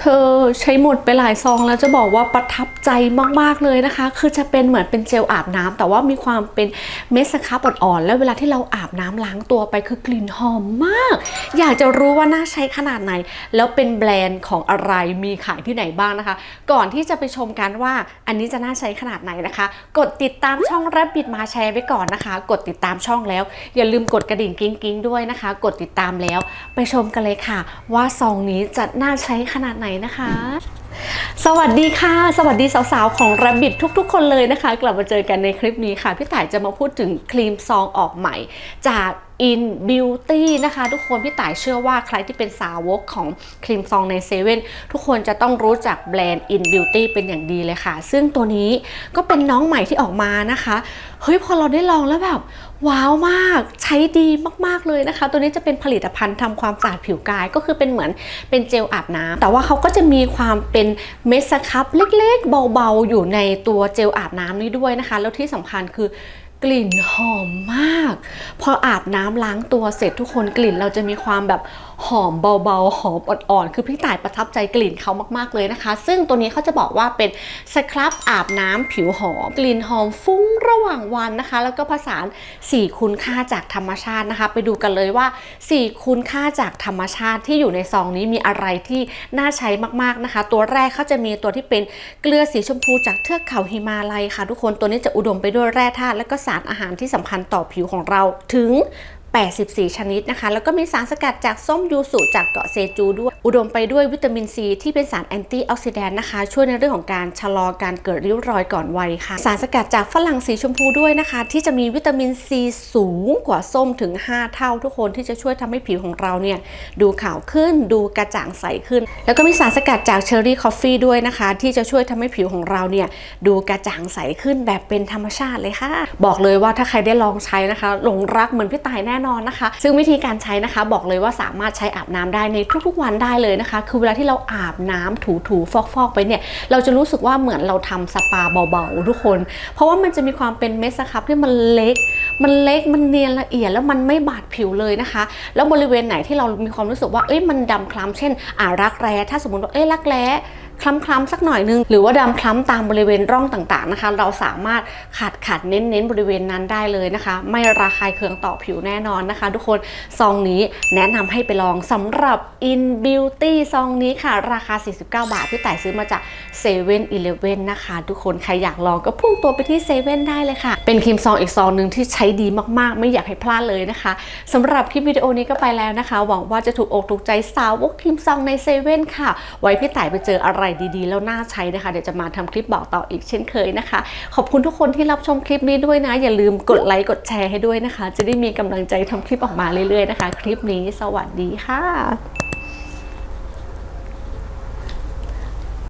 เธอใช้หมดไปหลายซองแล้วจะบอกว่าประทับใจมากๆเลยนะคะ คือจะเป็นเหมือนเป็นเจลอาบน้ำแต่ว่ามีความเป็นเม็ดสครับอ่อนๆแล้วเวลาที่เราอาบน้ำล้างตัวไปคือกลิ่นหอมมาก อยากจะรู้ว่าน่าใช้ขนาดไหน แล้วเป็นแบรนด์ของอะไรมีขายที่ไหนบ้างนะคะ ก่อนที่จะไปชมกันว่าอันนี้จะน่าใช้ขนาดไหนนะคะ กดติดตามช่องแรบบิดมาแชร์ไว้ก่อนนะคะ กดติดตามช่องแล้ว อย่าลืมกดกระดิ่งกิ้งกิ้งๆด้วยนะคะ กดติดตามแล้ว ไปชมกันเลยค่ะ ว่าซองนี้จะน่าใช้ขนาดไหนนะคะ สวัสดีค่ะ สวัสดีสาวๆ ของระบิดทุกๆ คนเลยนะคะ กลับมาเจอกันในคลิปนี้ค่ะ พี่ต่ายจะมาพูดถึงครีมซองออกใหม่ จาก In Beauty นะคะ ทุกคนพี่ต่ายเชื่อว่าใครที่เป็นสาวกของครีมซองในเซเว่นทุกคนจะต้องรู้จักแบรนด์ In Beauty เป็นอย่างดีเลยค่ะ ซึ่งตัวนี้ก็เป็นน้องใหม่ที่ออกมานะคะเฮ้ยพอเราได้ลองแล้วแบบว้าวมากใช้ดีมากๆเลยนะคะ ตัวนี้จะเป็นผลิตภัณฑ์ทำความสะอาดผิวกายก็คือเป็นเหมือนเป็นเจลอาบน้ำแต่ว่าเขาก็จะมีความเป็นเม็ดสครับเล็กๆ เบาๆ อยู่ในตัวเจลอาบน้ำนี้ด้วยนะคะ แล้วที่สำคัญคือ กลิ่นหอมมาก พออาบน้ำล้างตัวเสร็จทุกคนกลิ่นเราจะมีความแบบหอมเบาๆ หอมอ่อนๆ คือพี่ต่ายประทับใจกลิ่นเขามากๆเลยนะคะ ซึ่งตัวนี้เขาจะบอกว่าเป็นสครับอาบน้ำผิวหอม กลิ่นหอมฟุ้งระหว่างวันนะคะ แล้วก็ผสาน4คุณค่าจากธรรมชาตินะคะ ไปดูกันเลยว่า 4 คุณค่าจากธรรมชาติที่อยู่ในซองนี้มีอะไรที่น่าใช้มากๆนะคะ ตัวแรกเขาจะมีตัวที่เป็นเกลือสีชมพูจากเทือกเขาหิมาลัยค่ะ ทุกคนตัวนี้จะอุดมไปด้วยแร่ธาตุและก็สารอาหารที่สำคัญต่อผิวของเราถึง 84 ชนิดนะคะ แล้วก็มีสารสกัดจากส้มยูสุจากเกาะเซจูด้วย อุดมไปด้วยวิตามินซีที่เป็นสารแอนตี้ออกซิแดนต์นะคะ ช่วยในเรื่องของการชะลอการเกิดริ้วรอยก่อนวัยค่ะ สารสกัดจากฝรั่งสีชมพูด้วยนะคะ ที่จะมีวิตามินซีสูงกว่าส้มถึง 5 เท่าทุกคนที่จะช่วยทำให้ผิวของเราเนี่ยดูขาวขึ้นดูกระจ่างใสขึ้น แล้วก็มีสารสกัดจากเชอร์รี่คอฟฟี่ด้วยนะคะ ที่จะช่วยทำให้ผิวของเราเนี่ยดูกระจ่างใสขึ้นแบบเป็นธรรมชาติเลยค่ะ บอกเลยว่าถ้าใครได้ลองใช้นะคะหลงรักเหมือนพี่ตายแน่นอนนะคะ ซึ่งวิธีการใช้นะคะ บอกเลยว่าสามารถใช้อาบน้ำได้ในทุกๆวันได้เลยนะคะ คือเวลาที่เราอาบน้ำถูๆฟอกๆไปเนี่ย เราจะรู้สึกว่าเหมือนเราทำสปาเบาๆทุกคน เพราะว่ามันจะมีความเป็นเม็ดสครับที่มันเล็ก มันเล็กมันเนียนละเอียดแล้วมันไม่บาดผิวเลยนะคะ แล้วบริเวณไหนที่เรามีความรู้สึกว่าเอ้ยมันดำคล้ำเช่นอ่ารักแร้ถ้าสมมติว่าเอ้ยรักแร้ คล้ำๆสักหน่อยนึง หรือว่าดำคล้ำตามบริเวณร่องต่างๆนะคะ เราสามารถขัดขัดเน้นๆบริเวณนั้นได้เลยนะคะ ไม่ระคายเคืองต่อผิวแน่นอนนะคะ ทุกคนซองนี้แนะนำให้ไปลองสำหรับ In Beauty ซองนี้ค่ะ ราคา 49 บาทพี่ต่ซื้อมาจาก7 e เ e ่ e อนะคะ ทุกคนใครอยากลองก็พุ่งตัวไปที่เซเว่นได้เลยค่ะ เป็นครีมซองอีกซองหนึ่งที่ใช้ดีมากๆ ไม่อยากให้พลาดเลยนะคะสำหรับคลิปวิดีโอนี้ก็ไปแล้วนะคะ หวังว่าจะถูกอกถูกใจสาวกครีมซองในเซเว่นค่ะ ไว้พี่ต่ไปเจออะไรดีๆ แล้วน่าใช้นะคะ เดี๋ยวจะมาทำคลิปบอกต่ออีกเช่นเคยนะคะ ขอบคุณทุกคนที่รับชมคลิปนี้ด้วยนะ อย่าลืมกดไลค์กดแชร์ให้ด้วยนะคะ จะได้มีกำลังใจทำคลิปออกมาเรื่อยๆนะคะ คลิปนี้สวัสดีค่ะ